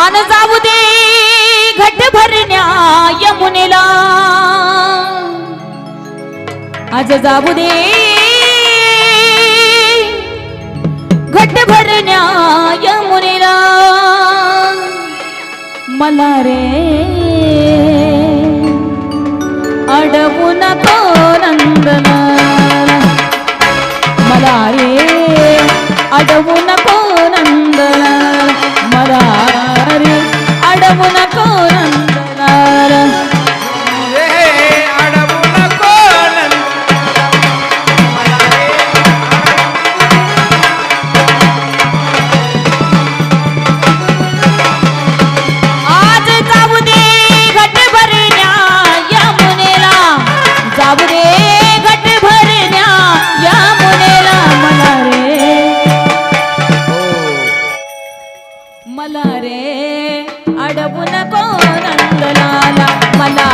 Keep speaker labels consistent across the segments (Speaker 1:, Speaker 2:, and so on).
Speaker 1: आन जाऊ दे घट भरण्या यमुनेला आज जाऊ दे घट भरण्या यमुनेला मला रे अडवू नको यामुनेला मला रे मला रे अडबू नको नंदलाला मला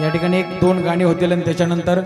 Speaker 2: या ठिकाणी एक दोन गाणी होतील आणि त्याच्यानंतर